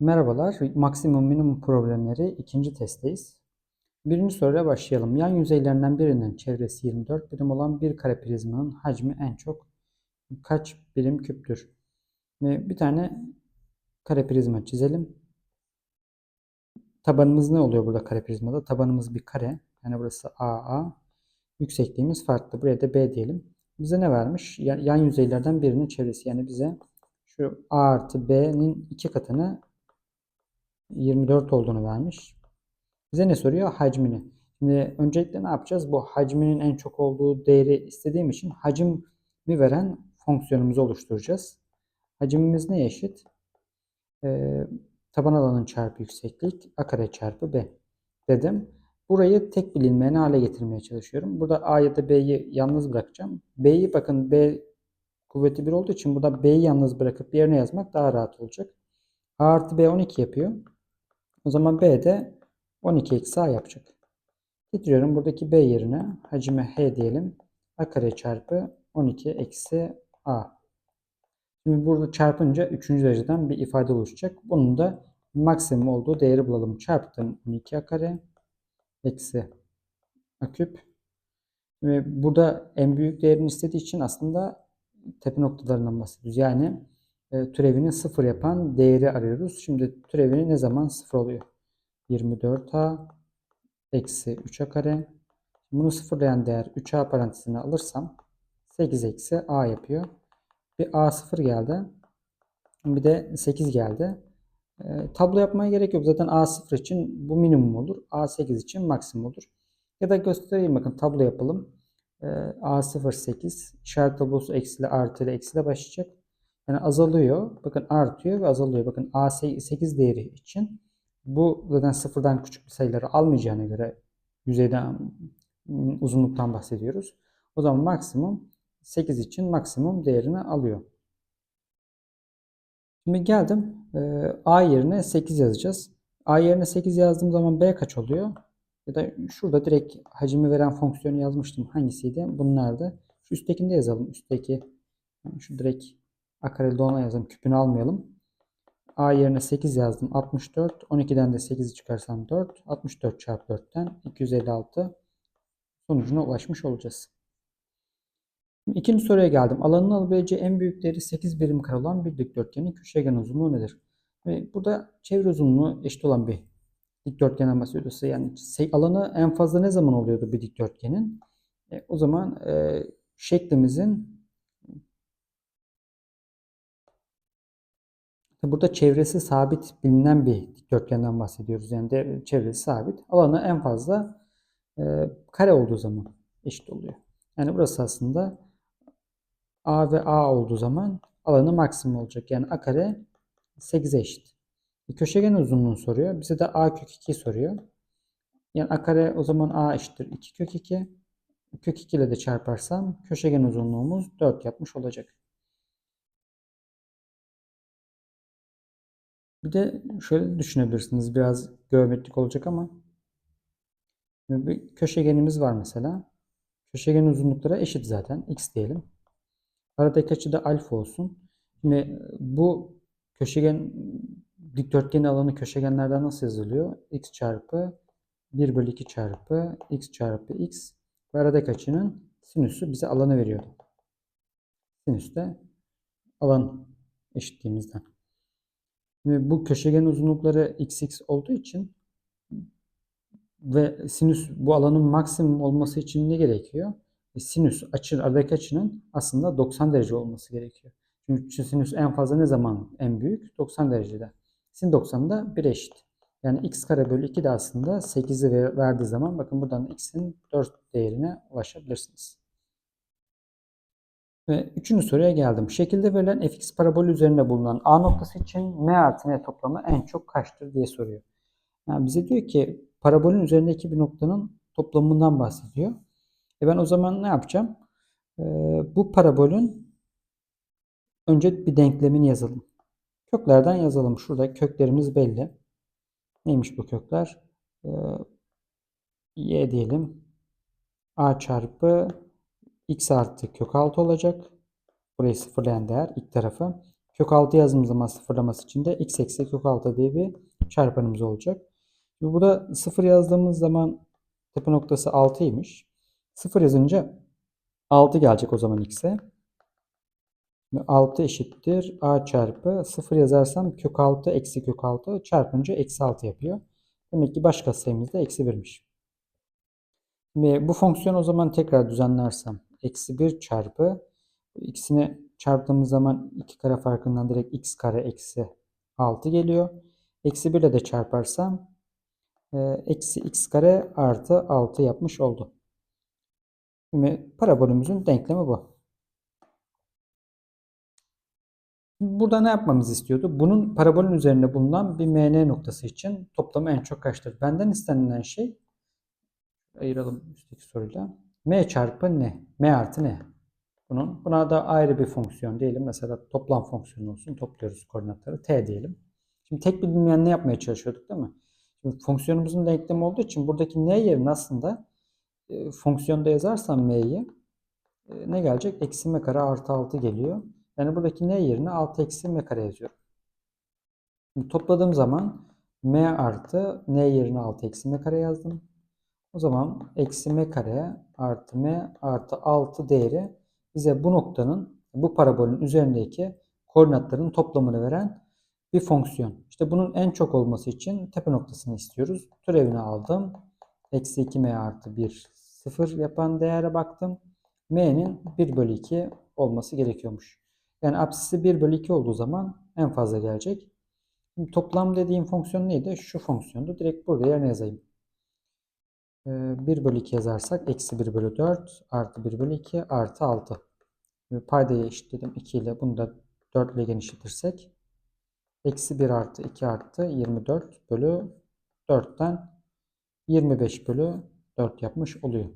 Merhabalar, maksimum minimum problemleri ikinci testteyiz. Birinci soruyla başlayalım. Yan yüzeylerinden birinin çevresi 24 birim olan bir kare prizmanın hacmi en çok kaç birim küptür? Ve bir tane kare prizma çizelim. Tabanımız ne oluyor burada kare prizmada? Tabanımız bir kare. Yani burası AA. Yüksekliğimiz farklı. Buraya da B diyelim. Bize ne vermiş? Ya- Yan yüzeylerden birinin çevresi. Yani bize şu A artı B'nin iki katını 24 olduğunu vermiş. Bize ne soruyor? Hacmini. Şimdi öncelikle ne yapacağız? Bu hacminin en çok olduğu değeri istediğim için hacmi veren fonksiyonumuzu oluşturacağız. Hacmimiz neye eşit? Ee, taban alanın çarpı yükseklik a kare çarpı b dedim. Burayı tek bilinmeyen hale getirmeye çalışıyorum. Burada a ya da b'yi yalnız bırakacağım. b'yi bakın b kuvveti 1 olduğu için burada b'yi yalnız bırakıp yerine yazmak daha rahat olacak. a artı b 12 yapıyor. O zaman b de 12 eksi a yapacak. Getiriyorum buradaki b yerine hacime h diyelim. a kare çarpı 12 eksi a. Şimdi burada çarpınca 3. dereceden bir ifade oluşacak. Bunun da maksimum olduğu değeri bulalım. Çarptım 12 a kare eksi a küp. Ve burada en büyük değerini istediği için aslında tepe noktalarından bahsediyoruz. Yani e, türevini sıfır yapan değeri arıyoruz. Şimdi türevini ne zaman sıfır oluyor? 24a eksi 3a kare. Bunu sıfırlayan değer 3a parantezine alırsam 8 eksi a yapıyor. Bir a0 geldi. Bir de 8 geldi. E, tablo yapmaya gerek yok. Zaten a0 için bu minimum olur. a8 için maksimum olur. Ya da göstereyim bakın tablo yapalım. E, a0 8. İşaret tablosu eksiyle artıyla eksiyle başlayacak. Yani azalıyor. Bakın artıyor ve azalıyor. Bakın a8 değeri için bu zaten sıfırdan küçük bir sayıları almayacağına göre yüzeyden uzunluktan bahsediyoruz. O zaman maksimum 8 için maksimum değerini alıyor. Şimdi geldim. e, A yerine 8 yazacağız. A yerine 8 yazdığım zaman B kaç oluyor? Ya da şurada direkt hacmi veren fonksiyonu yazmıştım. Hangisiydi? Bunlardı. Şu üsttekini de yazalım. Üstteki şu direkt a kareli ona yazalım. Küpünü almayalım. A yerine 8 yazdım. 64. 12'den de 8'i çıkarsam 4. 64 çarpı 4'ten 256 sonucuna ulaşmış olacağız. Şimdi ikinci soruya geldim. Alanın alabileceği en büyük değeri 8 birim kare olan bir dikdörtgenin köşegen uzunluğu nedir? Ve burada çevre uzunluğu eşit olan bir dikdörtgenden bahsediyorsa yani alanı en fazla ne zaman oluyordu bir dikdörtgenin? E, o zaman e, şeklimizin Burada çevresi sabit bilinen bir dikdörtgenden bahsediyoruz. Yani de, çevresi sabit. Alanı en fazla e, kare olduğu zaman eşit oluyor. Yani burası aslında A ve A olduğu zaman alanı maksimum olacak. Yani A kare 8'e eşit. Köşegen uzunluğunu soruyor. Bize de A kök 2 soruyor. Yani A kare o zaman A eşittir 2 kök 2. Kök 2 ile de çarparsam köşegen uzunluğumuz 4 yapmış olacak. Bir de şöyle düşünebilirsiniz. Biraz geometrik olacak ama bir köşegenimiz var mesela. Köşegenin uzunlukları eşit zaten. X diyelim. Aradaki açı da alfa olsun. Şimdi bu köşegen dikdörtgen alanı köşegenlerden nasıl yazılıyor? X çarpı 1 bölü 2 çarpı x çarpı x ve aradaki açının sinüsü bize alanı veriyordu. Sinüs de alan eşitliğimizden. Bu köşegen uzunlukları xx olduğu için ve sinüs bu alanın maksimum olması için ne gerekiyor? E, sinüs açı, aradaki açının aslında 90 derece olması gerekiyor. Çünkü sinüs en fazla ne zaman en büyük? 90 derecede. Sin 90 da 1 eşit. Yani x kare bölü 2 de aslında 8'i ver- verdiği zaman bakın buradan x'in 4 değerine ulaşabilirsiniz. Ve üçüncü soruya geldim. Şekilde verilen fx parabolü üzerinde bulunan a noktası için m artı n toplamı en çok kaçtır diye soruyor. Yani bize diyor ki parabolün üzerindeki bir noktanın toplamından bahsediyor. E ben o zaman ne yapacağım? Ee, bu parabolün önce bir denklemini yazalım. Köklerden yazalım. Şurada köklerimiz belli. Neymiş bu kökler? Ee, y diyelim. a çarpı x artı kök 6 olacak. Burayı sıfırlayan değer ilk tarafı. Kök 6 yazdığımız zaman sıfırlaması için de x eksi kök 6 diye bir çarpanımız olacak. Şimdi bu da 0 yazdığımız zaman tepe noktası 6'ymış. 0 yazınca 6 gelecek o zaman x'e. 6 eşittir a çarpı 0 yazarsam kök 6 eksi kök 6 çarpınca eksi 6 yapıyor. Demek ki baş katsayımız da eksi 1'miş. Şimdi bu fonksiyonu o zaman tekrar düzenlersem eksi 1 çarpı ikisini çarptığımız zaman 2 kare farkından direkt x kare eksi 6 geliyor. Eksi 1 ile de çarparsam e, eksi x kare artı 6 yapmış oldu. Şimdi parabolümüzün denklemi bu. Burada ne yapmamız istiyordu? Bunun parabolün üzerinde bulunan bir MN noktası için toplamı en çok kaçtır? Benden istenilen şey ayıralım üstteki soruyla. M çarpı ne? M artı ne? Bunun, buna da ayrı bir fonksiyon diyelim. Mesela toplam fonksiyonu olsun. Topluyoruz koordinatları. T diyelim. Şimdi tek bir bilinmeyen ne yapmaya çalışıyorduk değil mi? Şimdi fonksiyonumuzun denklemi olduğu için buradaki n yerine aslında e, fonksiyonda yazarsam m'yi e, ne gelecek? Eksi m kare artı 6 geliyor. Yani buradaki n yerine 6 eksi m kare yazıyorum. Şimdi topladığım zaman m artı n yerine 6 eksi m kare yazdım. O zaman eksi m kare artı m artı 6 değeri bize bu noktanın bu parabolün üzerindeki koordinatların toplamını veren bir fonksiyon. İşte bunun en çok olması için tepe noktasını istiyoruz. Türevini aldım. Eksi 2m artı 1 0 yapan değere baktım. m'nin 1 bölü 2 olması gerekiyormuş. Yani apsisi 1 bölü 2 olduğu zaman en fazla gelecek. Şimdi toplam dediğim fonksiyon neydi? Şu fonksiyondu. Direkt burada yerine yazayım. 1 bölü 2 yazarsak eksi 1 bölü 4 artı 1 bölü 2 artı 6. Şimdi paydayı eşitledim 2 ile bunu da 4 ile genişletirsek eksi 1 artı 2 artı 24 bölü 4'ten 25 bölü 4 yapmış oluyor.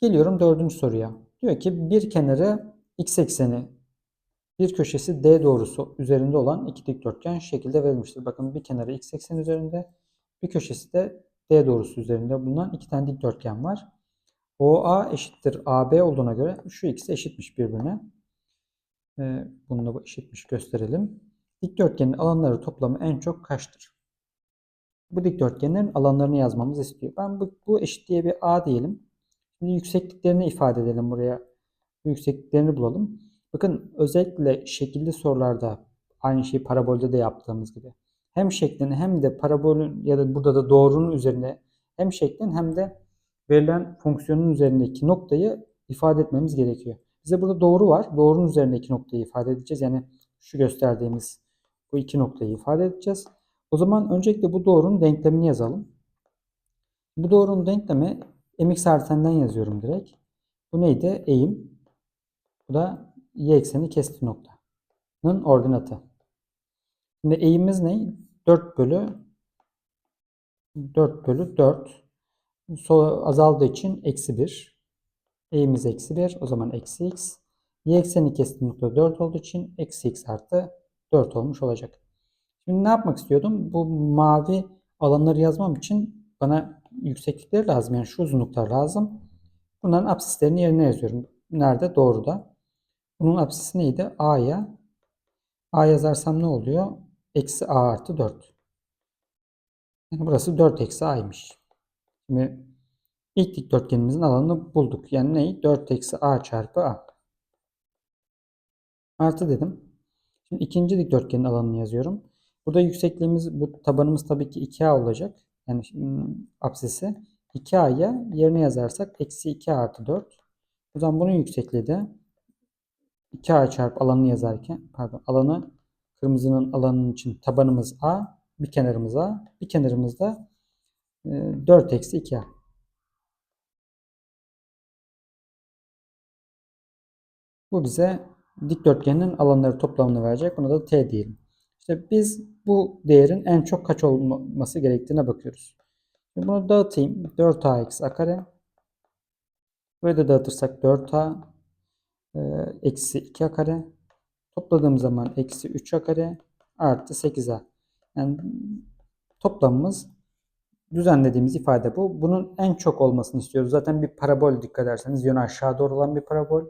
Geliyorum dördüncü soruya. Diyor ki bir kenarı x ekseni bir köşesi d doğrusu üzerinde olan iki dikdörtgen şekilde verilmiştir. Bakın bir kenarı x ekseni üzerinde bir köşesi de D doğrusu üzerinde bulunan iki tane dikdörtgen var. OA eşittir AB olduğuna göre şu ikisi eşitmiş birbirine. Ee, bunu da eşitmiş gösterelim. Dikdörtgenin alanları toplamı en çok kaçtır? Bu dikdörtgenlerin alanlarını yazmamız istiyor. Ben bu, bu eşitliğe bir A diyelim. Şimdi yüksekliklerini ifade edelim buraya. Bu yüksekliklerini bulalım. Bakın özellikle şekilli sorularda aynı şeyi parabolde de yaptığımız gibi hem şeklin hem de parabolün ya da burada da doğrunun üzerine hem şeklin hem de verilen fonksiyonun üzerindeki noktayı ifade etmemiz gerekiyor. Bize burada doğru var. Doğrunun üzerindeki noktayı ifade edeceğiz. Yani şu gösterdiğimiz bu iki noktayı ifade edeceğiz. O zaman öncelikle bu doğrunun denklemini yazalım. Bu doğrunun denklemi mx artenden yazıyorum direkt. Bu neydi? Eğim. Bu da y ekseni kesti noktanın ordinatı. Şimdi eğimimiz ne? 4 bölü 4 bölü 4. Sol azaldığı için eksi 1. Eğimiz eksi 1. O zaman eksi x. Y ekseni kestiği nokta 4 olduğu için eksi x artı 4 olmuş olacak. Şimdi ne yapmak istiyordum? Bu mavi alanları yazmam için bana yükseklikleri lazım. Yani şu uzunluklar lazım. Bunların absislerini yerine yazıyorum. Nerede? Doğruda. Bunun absisi neydi? A'ya. A yazarsam ne oluyor? Eksi a artı 4. Yani burası 4 eksi a'ymış. Şimdi ilk dikdörtgenimizin alanını bulduk. Yani ne? 4 eksi a çarpı a. Artı dedim. Şimdi ikinci dikdörtgenin alanını yazıyorum. Burada yüksekliğimiz, bu tabanımız tabii ki 2a olacak. Yani apsisi. 2a'ya yerine yazarsak eksi 2 artı 4. O zaman bunun yüksekliği de 2a çarpı alanını yazarken, pardon alanı Kırmızının alanının için tabanımız A, bir kenarımız A, bir kenarımız da 4 e, eksi 2A. Bu bize dikdörtgenin alanları toplamını verecek. Buna da T diyelim. İşte biz bu değerin en çok kaç olması gerektiğine bakıyoruz. Bunu dağıtayım. 4A eksi A kare. Burayı da dağıtırsak 4A e, eksi 2A kare Topladığım zaman eksi 3a kare artı 8a. Yani toplamımız düzenlediğimiz ifade bu. Bunun en çok olmasını istiyoruz. Zaten bir parabol dikkat ederseniz yönü aşağı doğru olan bir parabol.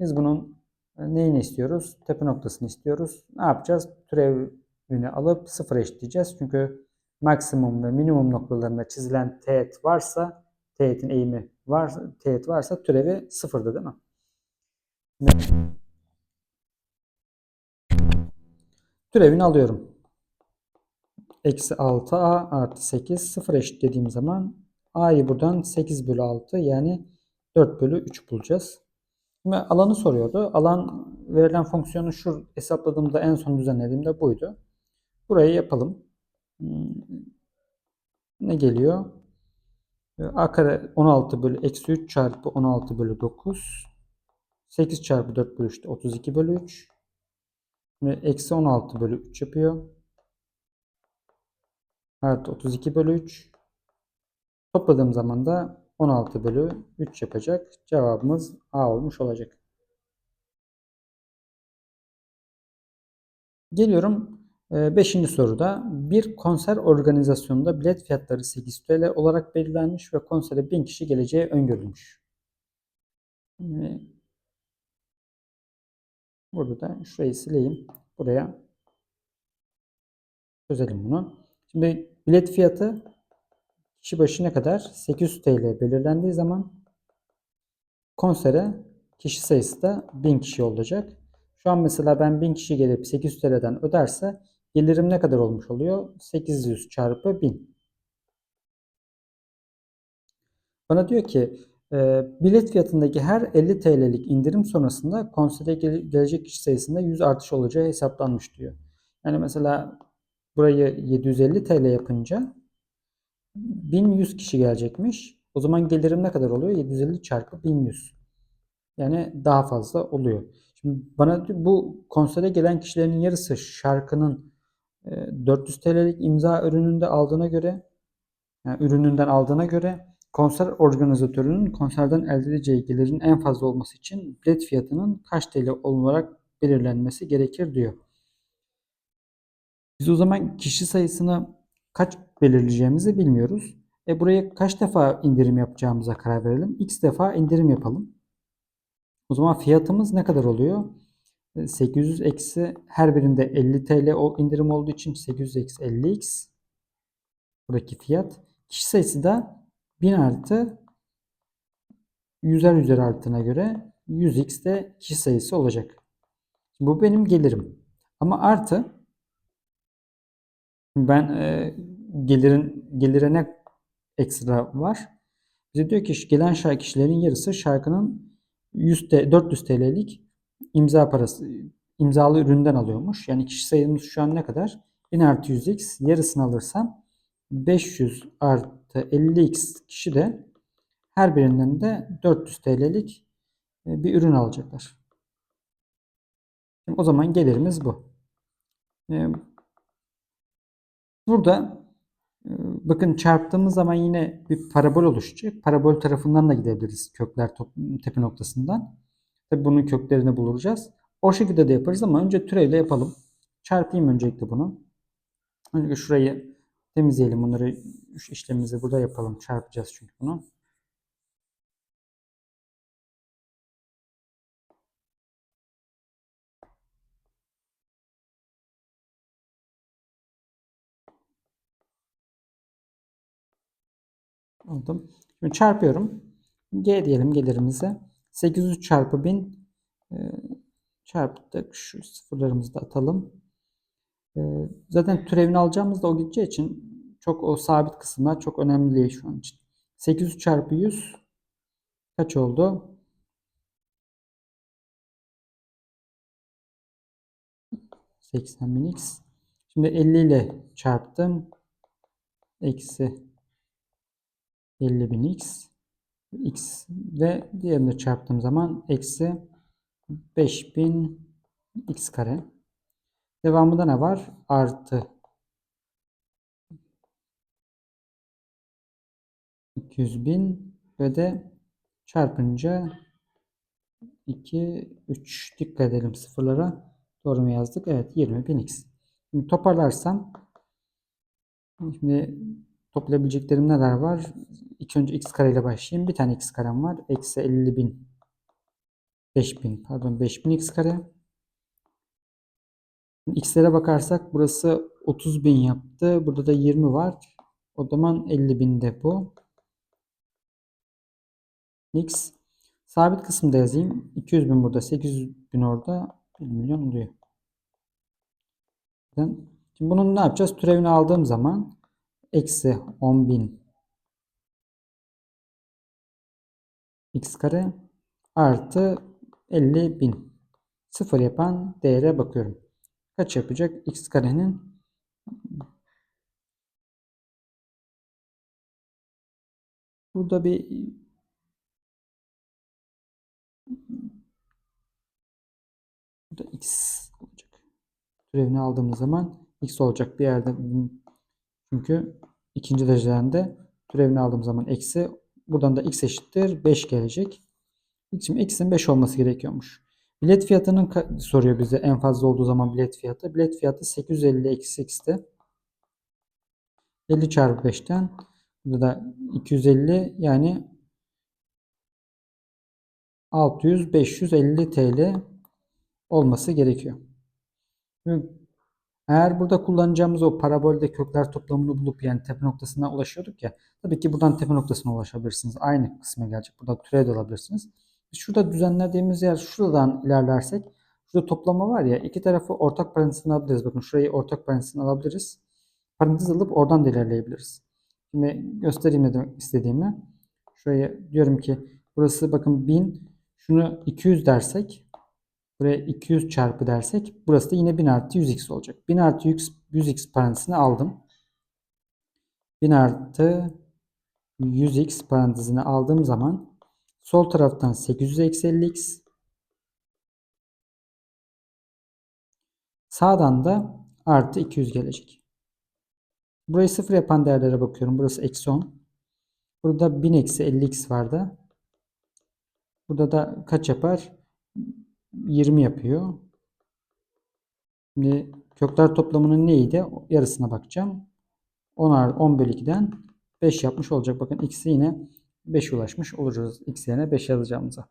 Biz bunun E, Neyini istiyoruz? Tepe noktasını istiyoruz. Ne yapacağız? Türevini alıp sıfır eşitleyeceğiz. Çünkü maksimum ve minimum noktalarında çizilen teğet varsa, teğetin eğimi var, teğet varsa türevi sıfırda değil mi? Türevini alıyorum. Eksi 6a artı 8 sıfır eşitlediğim zaman a'yı buradan 8 bölü 6 yani 4 bölü 3 bulacağız. Şimdi alanı soruyordu. Alan verilen fonksiyonu şu hesapladığımda en son düzenlediğimde buydu. Burayı yapalım. Hmm, Ne geliyor? A kare 16 bölü eksi 3 çarpı 16 bölü 9. 8 çarpı 4 bölü 3 de 32 bölü 3. Ve eksi 16 bölü 3 yapıyor. Artı 32 bölü 3. Topladığım zaman da 16 bölü 3 yapacak. Cevabımız A olmuş olacak. Geliyorum 5. soruda. Bir konser organizasyonunda bilet fiyatları 8 TL olarak belirlenmiş ve konsere 1000 kişi geleceği öngörülmüş. Burada da şurayı sileyim. Buraya çözelim bunu. Şimdi bilet fiyatı kişi başı ne kadar? 800 TL belirlendiği zaman konsere kişi sayısı da 1000 kişi olacak. Şu an mesela ben 1000 kişi gelip 800 TL'den öderse gelirim ne kadar olmuş oluyor? 800 çarpı 1000. Bana diyor ki e, bilet fiyatındaki her 50 TL'lik indirim sonrasında konsere gele- gelecek kişi sayısında 100 artış olacağı hesaplanmış diyor. Yani mesela burayı 750 TL yapınca 1100 kişi gelecekmiş. O zaman gelirim ne kadar oluyor? 750 çarpı 1100. Yani daha fazla oluyor. Şimdi bana bu konsere gelen kişilerin yarısı şarkının e, 400 TL'lik imza ürününde aldığına göre yani ürününden aldığına göre konser organizatörünün konserden elde edeceği gelirin en fazla olması için bilet fiyatının kaç TL olarak belirlenmesi gerekir diyor. Biz o zaman kişi sayısını kaç belirleyeceğimizi bilmiyoruz. E buraya kaç defa indirim yapacağımıza karar verelim. X defa indirim yapalım. O zaman fiyatımız ne kadar oluyor? E, 800 eksi her birinde 50 TL o indirim olduğu için 800 eksi 50x buradaki fiyat. Kişi sayısı da 1000 artı 100'er üzeri arttığına göre 100x de kişi sayısı olacak. Bu benim gelirim. Ama artı ben e, gelirin gelire ne ekstra var? Bize diyor ki gelen şarkı kişilerin yarısı şarkının 100 T- 400 TL'lik imza parası imzalı üründen alıyormuş. Yani kişi sayımız şu an ne kadar? 1000 artı 100x yarısını alırsam 500 artı 50x kişi de her birinden de 400 TL'lik e, bir ürün alacaklar. O zaman gelirimiz bu. E, Burada e, bakın çarptığımız zaman yine bir parabol oluşacak. Parabol tarafından da gidebiliriz kökler tepe noktasından. Tabi bunun köklerini bulacağız. O şekilde de yaparız ama önce türevle yapalım. Çarpayım öncelikle bunu. Önce şurayı temizleyelim. Bunları şu işlemimizi burada yapalım. Çarpacağız çünkü bunu. Aldım. Şimdi çarpıyorum. G diyelim gelirimize. 800 çarpı 1000 e, çarptık. Şu sıfırlarımızı da atalım. E, zaten türevini alacağımızda o gideceği için çok o sabit kısımlar çok önemli değil şu an için. 800 çarpı 100 kaç oldu? x. Şimdi 50 ile çarptım. Eksi 50.000x x ve diğerini çarptığım zaman eksi 5000 x kare. Devamında ne var? Artı 200.000 ve de çarpınca 2, 3 dikkat edelim sıfırlara. Doğru mu yazdık? Evet 20.000x. Şimdi toparlarsam şimdi toplayabileceklerim neler var? İlk önce x kare ile başlayayım. Bir tane x karem var. Eksi 50.000 5000 pardon 5000 x kare. X'lere bakarsak burası 30.000 yaptı. Burada da 20 var. O zaman 50.000 de bu. X. Sabit kısımda yazayım. 200.000 burada. 800.000 orada. 1 milyon oluyor. Şimdi bunun ne yapacağız? Türevini aldığım zaman eksi 10.000 x kare artı 50.000 sıfır yapan değere bakıyorum. Kaç yapacak? x karenin burada bir burada x olacak. Türevini aldığımız zaman x olacak bir yerde. Çünkü ikinci derecede türevini aldığım zaman eksi buradan da x eşittir 5 gelecek. Şimdi x'in 5 olması gerekiyormuş. Bilet fiyatının soruyor bize en fazla olduğu zaman bilet fiyatı. Bilet fiyatı 850 eksi x'te. 50 çarpı 5'ten burada da 250 yani 600 550 TL olması gerekiyor. Eğer burada kullanacağımız o parabolde kökler toplamını bulup yani tepe noktasına ulaşıyorduk ya. Tabii ki buradan tepe noktasına ulaşabilirsiniz. Aynı kısma gelecek. Burada türev de alabilirsiniz. Şurada düzenlediğimiz yer şuradan ilerlersek şurada toplama var ya iki tarafı ortak parantezine alabiliriz. Bakın şurayı ortak parantezine alabiliriz. Parantez alıp oradan da ilerleyebiliriz. Şimdi göstereyim ne demek istediğimi. Şuraya diyorum ki burası bakın 1000 şunu 200 dersek buraya 200 çarpı dersek burası da yine 1000 artı 100x olacak. 1000 artı 100x parantezine aldım. 1000 artı 100x parantezine aldığım zaman sol taraftan 800 eksi 50x sağdan da artı 200 gelecek. Burayı sıfır yapan değerlere bakıyorum. Burası eksi 10. Burada 1000 eksi 50x vardı. Burada da kaç yapar? 20 yapıyor. Şimdi kökler toplamının neydi? Yarısına bakacağım. 10, 10 bölü 2'den 5 yapmış olacak. Bakın x'e yine 5 ulaşmış olacağız. x yerine 5 yazacağımıza.